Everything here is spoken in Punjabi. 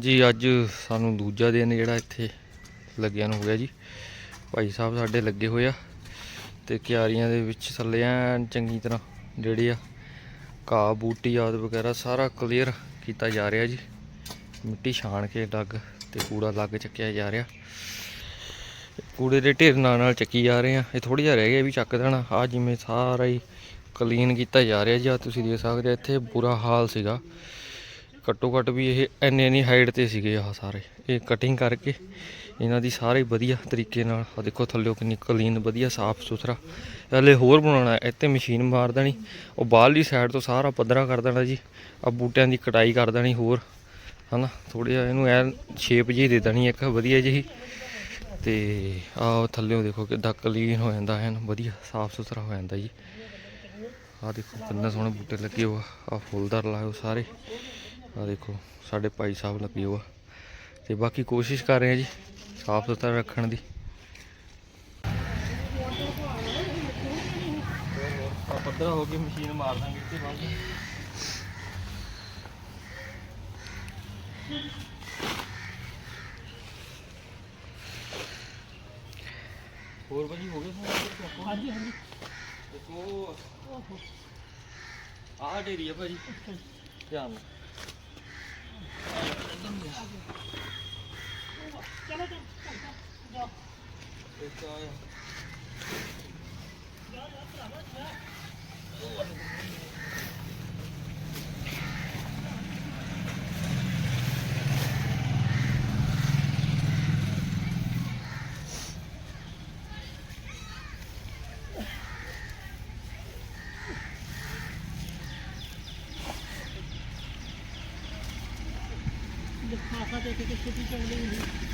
ਜੀ ਅੱਜ ਸਾਨੂੰ ਦੂਜਾ ਦਿਨ ਜਿਹੜਾ ਇੱਥੇ ਲੱਗਿਆ ਨੂੰ ਹੋ ਗਿਆ ਜੀ। ਭਾਈ ਸਾਹਿਬ ਸਾਡੇ ਲੱਗੇ ਹੋਏ ਆ ਤੇ ਕਿਆਰੀਆਂ ਦੇ ਵਿੱਚ ਥੱਲੇ ਐਨ ਚੰਗੀ ਤਰ੍ਹਾਂ ਜਿਹੜੇ ਆ ਘਾਹ, ਬੂਟੀ, ਆਦ ਵਗੈਰਾ ਸਾਰਾ ਕਲੀਅਰ ਕੀਤਾ ਜਾ ਰਿਹਾ ਜੀ। ਮਿੱਟੀ ਛਾਣ ਕੇ ਲੱਗ ਤੇ ਕੂੜਾ ਲੱਗ ਚੱਕਿਆ ਜਾ ਰਿਹਾ। ਕੂੜੇ ਦੇ ਢੇਰ ਨਾਲ ਨਾਲ ਚੱਕੀ ਜਾ ਰਹੇ ਆ। ਇਹ ਥੋੜੀ ਜਿਹਾ ਰਹਿ ਗਿਆ ਵੀ ਚੱਕ ਦੇਣਾ। ਆ ਜਿਵੇਂ ਸਾਰਾ ਹੀ ਕਲੀਨ ਕੀਤਾ ਜਾ ਰਿਹਾ ਜੀ। ਆ ਤੁਸੀਂ ਦੇਖ ਸਕਦੇ ਆ, ਇੱਥੇ ਬੁਰਾ ਹਾਲ ਸੀਗਾ। ਘੱਟੋ ਘੱਟ ਵੀ ਇਹ ਐਨੇ ਨਹੀਂ ਹਾਈਟ ਤੇ ਸੀਗੇ ਆਹ ਸਾਰੇ। ਇਹ ਕਟਿੰਗ ਕਰਕੇ ਇਹਨਾਂ ਦੀ ਸਾਰੇ ਵਧੀਆ ਤਰੀਕੇ ਨਾਲ ਆ ਦੇਖੋ ਥੱਲਿਓ ਕਿੰਨੀ ਕਲੀਨ ਵਧੀਆ ਸਾਫ਼ ਸੁਥਰਾ। ਹਲੇ ਹੋਰ ਬਣਾਉਣਾ ਇੱਥੇ ਮਸ਼ੀਨ ਮਾਰ ਦੇਣੀ। ਉਹ ਬਾਹਰਲੀ ਸਾਈਡ ਤੋਂ ਸਾਰਾ ਪੱਧਰਾ ਕਰ ਦੇਣਾ ਜੀ। ਆ ਬੂਟਿਆਂ ਦੀ ਕਟਾਈ ਕਰ ਦੇਣੀ ਹੋਰ, ਹਨਾ? ਥੋੜਾ ਜਿਹਾ ਇਹਨੂੰ ਐ ਸ਼ੇਪ ਜਿਹੀ ਦੇ ਦੇਣੀ ਇੱਕ, ਵਧੀਆ ਜਿਹੀ। ਤੇ ਆਹ ਥੱਲਿਓ ਦੇਖੋ ਕਿੱਦਾਂ ਕਲੀਨ ਹੋ ਜਾਂਦਾ ਹੈ, ਵਧੀਆ ਸਾਫ਼ ਸੁਥਰਾ ਹੋ ਜਾਂਦਾ ਜੀ। ਆਹ ਦੇਖੋ ਕਿੰਨੇ ਸੋਹਣੇ ਬੂਟੇ ਲੱਗੇ ਹੋ ਆ ਫੁੱਲਦਾਰ ਲਾਏ ਸਾਰੇ। ਆ ਦੇਖੋ ਸਾਡੇ ਭਾਈ ਸਾਹਿਬ ਲੱਗੇ ਹੋ ਆ। ਤੇ ਬਾਕੀ ਕੋਸ਼ਿਸ਼ ਕਰ ਰਹੇ ਆ ਜੀ ਸਾਫ਼ ਸੁਥਰਾ ਰੱਖਣ ਦੀ। ਆ ਪੱਧਰਾ ਹੋ ਕੇ ਮਸ਼ੀਨ ਮਾਰ ਦਾਂਗੇ ਇੱਥੇ ਬਾਅਦ ਹੋਰ ਭਾਜੀ ਹੋ ਗਿਆ ਹਾਂਜੀ ਹਾਂਜੀ। ਦੇਖੋ ਆਹ ਢੇਰੀ ਆ ਭਾਜੀ। ਧਿਆਨ ਨਾਲ। ਇੱਕ ਆਇਆ ਲਿਫਾਫਾ ਦੇ ਕੇ ਛੁੱਟੀ ਚੰਗੀ ਹੁੰਦੀ